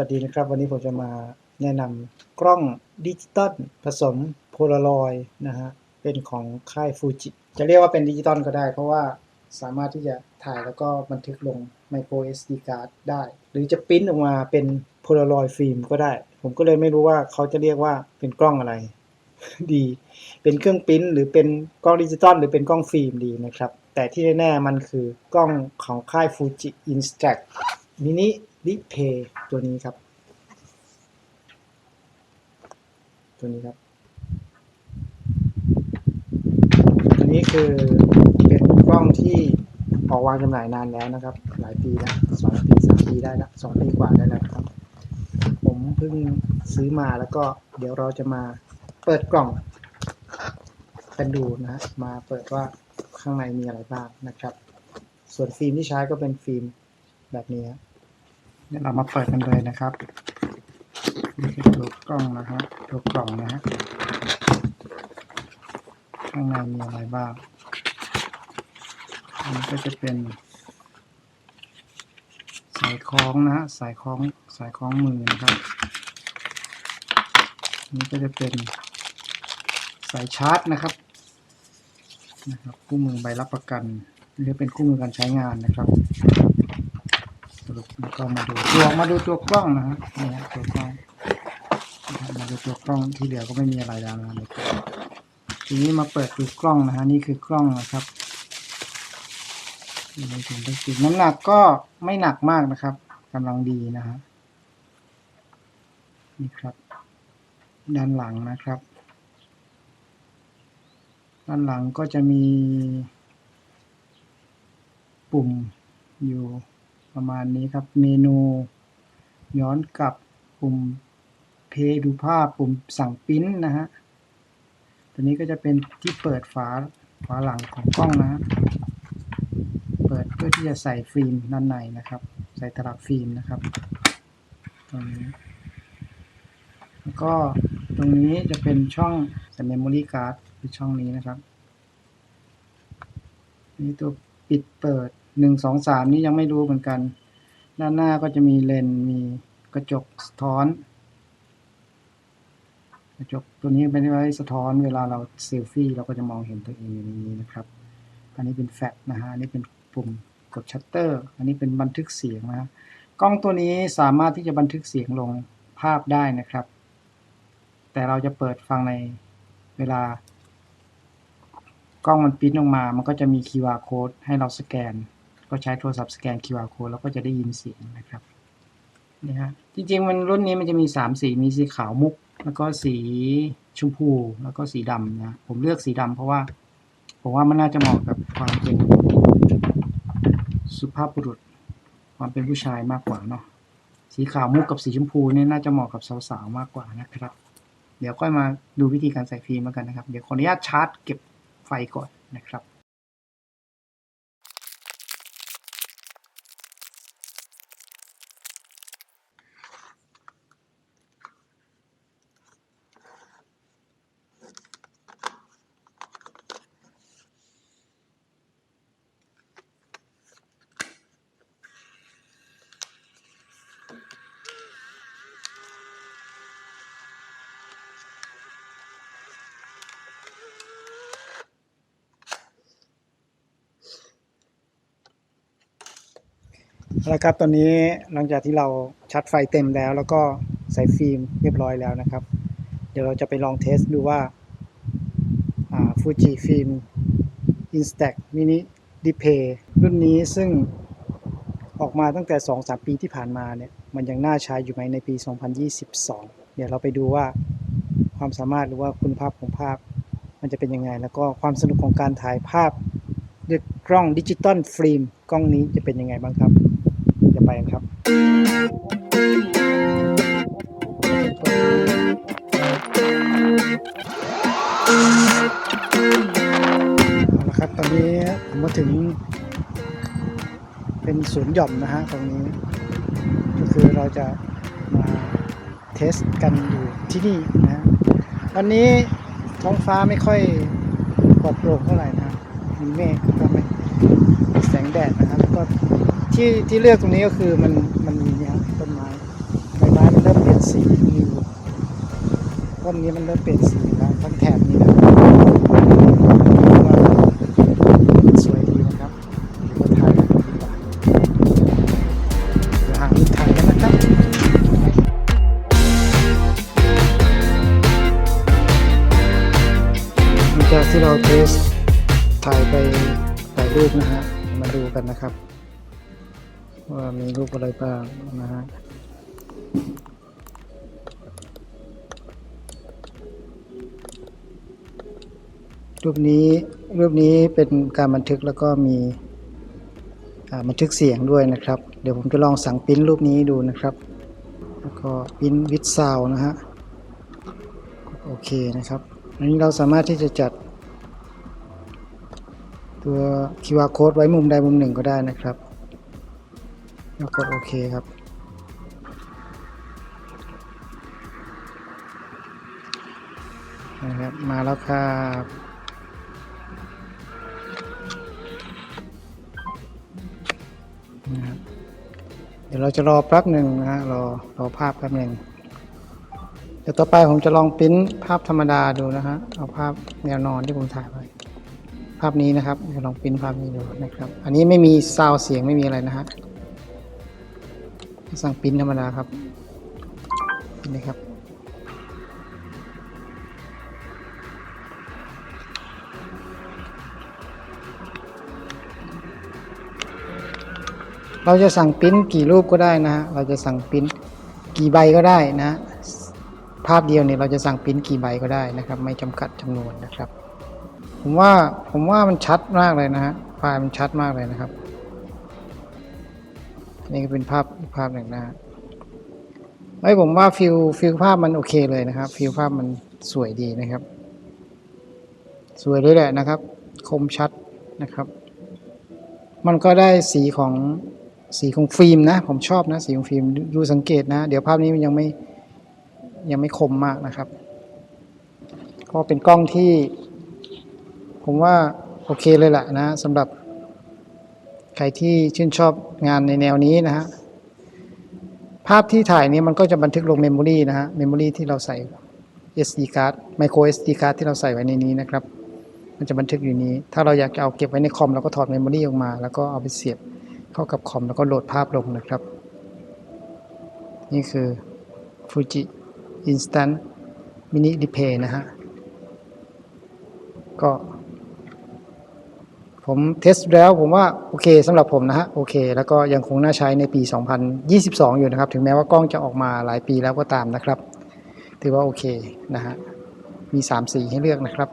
วัสดีนะครับ วันนี้ผมจะมาแนะนำกล้องดิจิตอลผสมโพลารอยด์นะฮะเป็นของค่ายฟูจิจะเรียกว่าเป็นดิจิตอลก็ได้ เพราะว่าสามารถที่จะถ่ายแล้วก็บันทึกลง micro SD card ได้ หรือจะปริ้นออกมาเป็นโพลารอยด์ฟิล์มก็ได้ ผมก็เลยไม่รู้ว่าเขาจะเรียกว่าเป็นกล้องอะไร ดี เป็นเครื่องปริ้นหรือเป็นกล้องดิจิตอลหรือเป็นกล้องฟิล์มดีนะครับ แต่ที่แน่ๆมันคือกล้องของค่ายฟูจิ Instax Mini Display ตั ลิเพตัวนี้ครับ ตัวนี้ครับอันนี้คือเป็นกล้องที่ออกวางจำหน่ายนานแล้วนะครับ หลายปีแล้วสองปีสามปีได้แล้วสองปีกว่าได้แล้วครับ ผมเพิ่งซื้อมาแล้วก็เดี๋ยวเราจะมาเปิดกล่องกันดูนะ มาเปิดว่าข้างในมีอะไรบ้างนะครับ ส่วนฟิล์มที่ใช้ก็เป็นฟิล์มแบบนี้ เดี๋ยวเรามาเปิดกันเลยนะครับนี่คือตัวกล้องนะฮะตัวกล่องนะฮะข้างในมีอะไรบ้างอันนี้ก็จะเป็น สายคล้องนะฮะสายคล้องสายคล้องมือนะครับอันนี้ก็จะเป็นสายชาร์จนะครับนะครับคู่มือใบรับประกันหรือเป็นคู่มือการใช้งานนะครับ รุปแล้วก็มาดูตัวมาดูตัวกล้องนะฮะนี่ฮะตัวกล้องมาดูตัวกล้องที่เหลือก็ไม่มีอะไรแล้วนะในกล้องทีนี้มาเปิดดูกล้องนะฮะนี่คือกล้องนะครับในถุงพลาสติกน้ำหนักก็ไม่หนักมากนะครับกำลังดีนะฮะนี่ครับ ด้านหลังนะครับ ด้านหลังก็จะมีปุ่มอยู่ ประมาณนี้ครับ เมนู ย้อนกลับปุ่มเพย์ดูภาพปุ่มสั่งปิ้นนะฮะ ตัวนี้ก็จะเป็นที่เปิดฝาฝาหลังของกล้องนะฮะ เปิดเพื่อที่จะใส่ฟิล์มด้านในนะครับ ใส่ตลับฟิล์มนะครับ ตรงนี้ แล้วก็ตรงนี้จะเป็นช่องใส่เมมโมรี่การ์ดคือช่องนี้นะครับ นี่ตัวปิดเปิด หนึ่งสองสามนี่ยังไม่รู้เหมือนกัน ด้านหน้าก็จะมีเลนส์มีกระจกสะท้อน กระจกตัวนี้เป็นไว้สะท้อนเวลาเราเซลฟี่เราก็จะมองเห็นตัวเองอยู่ในนี้นะครับ อันนี้เป็นแฟลชนะฮะอันนี้เป็นปุ่มกดชัตเตอร์ อันนี้เป็นบันทึกเสียงนะฮะกล้องตัวนี้สามารถที่จะบันทึกเสียงลงภาพได้นะครับ แต่เราจะเปิดฟังในเวลากล้องมันปิ้นออกมา มันก็จะมี QR code ให้เราสแกน ก็ใช้โทรศัพท์สแกน QR code แล้วก็จะได้ยินเสียงนะครับนี่ฮะจริงๆมันรุ่นนี้มันจะมี 3 สี มีสีขาวมุก แล้วก็สีชมพูแล้วก็สีดำนะผมเลือกสีดำเพราะว่า ผมว่ามันน่าจะเหมาะกับความเป็นสุภาพบุรุษ ความเป็นผู้ชายมากกว่าเนาะสีขาวมุกกับสีชมพูเนี่ยน่าจะเหมาะกับสาวๆมากกว่านะครับ เดี๋ยวค่อยมาดูวิธีการใส่ฟิล์มแล้วกันนะครับ เดี๋ยวขออนุญาตชาร์จเก็บไฟก่อนนะครับ เอาละครับตอนนี้หลังจากที่เราชาร์จไฟเต็มแล้ว แล้วก็ใส่ฟิล์มเรียบร้อยแล้วนะครับ เดี๋ยวเราจะไปลองเทสดูว่าฟูจิฟิล์ม Instax Mini Display รุ่นนี้ซึ่งออกมาตั้งแต่ 2-3 ปีที่ผ่านมาเนี่ย มันยังน่าใช้อยู่ไหมในปี 2022 เดี๋ยวเราไปดูว่าความสามารถหรือว่าคุณภาพของภาพ มันจะเป็นยังไง แล้วก็ความสนุกของการถ่ายภาพด้วยกล้องดิจิตอลฟิล์มกล้องนี้จะเป็นยังไงบ้างครับ ไปกันครับเอาละครับตอนนี้ผมมาถึง เป็นศูนย์หย่อมนะฮะตรงนี้ ก็คือเราจะมาเทสกันอยู่ที่นี่นะฮะตอนนี้ท้องฟ้าไม่ค่อยปลอดโปร่งเท่าไหร่นะมีเมฆก็ไม่แสงแดดนะครับแล้วก็ ที่ที่เลือกตรงนี้ก็คือมันมันมีเนี่ยต้นไม้ใบก้มนี้มันเริ่มเปลี่ยนสีแล้วทั้งแถบนี้นะสวยดีนะครับเดี๋ยวมาถ่ายกันดีกว่าเดี๋ยวหารูถ่ายกันนะครับหลังจากที่เราเทสถ่ายไปหลายรูปนะฮะมาดูกันนะครับ ว่ามีรูปอะไรบ้างนะฮะรูปนี้รูปนี้เป็นการบันทึกแล้วก็มีบันทึกเสียงด้วยนะครับ เดี๋ยวผมจะลองสั่งปริ้นรูปนี้ดูนะครับ แล้วก็ปริ้นวิดซาวนะฮะโอเคนะครับอันนี้เราสามารถที่จะจัด ตัว QR code ไว้มุมใดมุมหนึ่งก็ได้นะครับ แล้วกดโอเคครับ นะครับ มาแล้วครับนะครับ เดี๋ยวเราจะรอแป๊บหนึ่งนะฮะ รอ รอภาพแป๊บหนึ่งเดี๋ยวต่อไปผมจะลองปริ้นภาพธรรมดาดูนะฮะ เอาภาพแนวนอนที่ผมถ่ายไว้ภาพนี้นะครับเดี๋ยวลองปริ้นภาพนี้ดูนะครับ อันนี้ไม่มีซาวด์เสียงไม่มีอะไรนะฮะ สั่งปิ้นธรรมดาครับนี่ครับเราจะสั่งปิ้นกี่รูปก็ได้นะฮะ เราจะสั่งปิ้นกี่ใบก็ได้นะ ภาพเดียวเนี่ยเราจะสั่งปิ้นกี่ใบก็ได้นะครับ ไม่จำกัดจำนวนนะครับ ผมว่าผมว่ามันชัดมากเลยนะฮะไฟล์มันชัดมากเลยนะครับ นี่ก็เป็นภาพภาพหนึ่งนะไอ้ผมว่าฟิลฟิลภาพมันโอเคเลยนะครับ ฟิลภาพมันสวยดีนะครับ สวยด้วยแหละนะครับ คมชัดนะครับ มันก็ได้สีของสีของฟิล์มนะ ผมชอบนะสีของฟิล์มดูสังเกตนะ เดี๋ยวภาพนี้มันยังไม่ยังไม่คมมากนะครับก็เป็นกล้องที่ ผมว่าโอเคเลยแหละนะสำหรับ ใครที่ชื่นชอบงานในแนวนี้นะฮะภาพที่ถ่ายนี้มันก็จะบันทึกลงเมมโมรีนะฮะเมมโมรีที่เราใส่ SD card micro SD card ที่เราใส่ไว้ในนี้นะครับ มันจะบันทึกอยู่นี้ ถ้าเราอยากจะเอาเก็บไว้ในคอมเราก็ถอดเมมโมรีออกมา แล้วก็เอาไปเสียบเข้ากับคอมแล้วก็โหลดภาพลงนะครับ นี่คือ Fuji Instant Mini Replay นะฮะก็ ผมเทสแล้วผมว่าโอเคสำหรับผมนะฮะโอเค แล้วก็ยังคงน่าใช้ในปี 2022 อยู่นะครับ ถึงแม้ว่ากล้องจะออกมาหลายปีแล้วก็ตามนะครับ ถือว่าโอเคนะฮะมี 3 สีให้เลือกนะครับ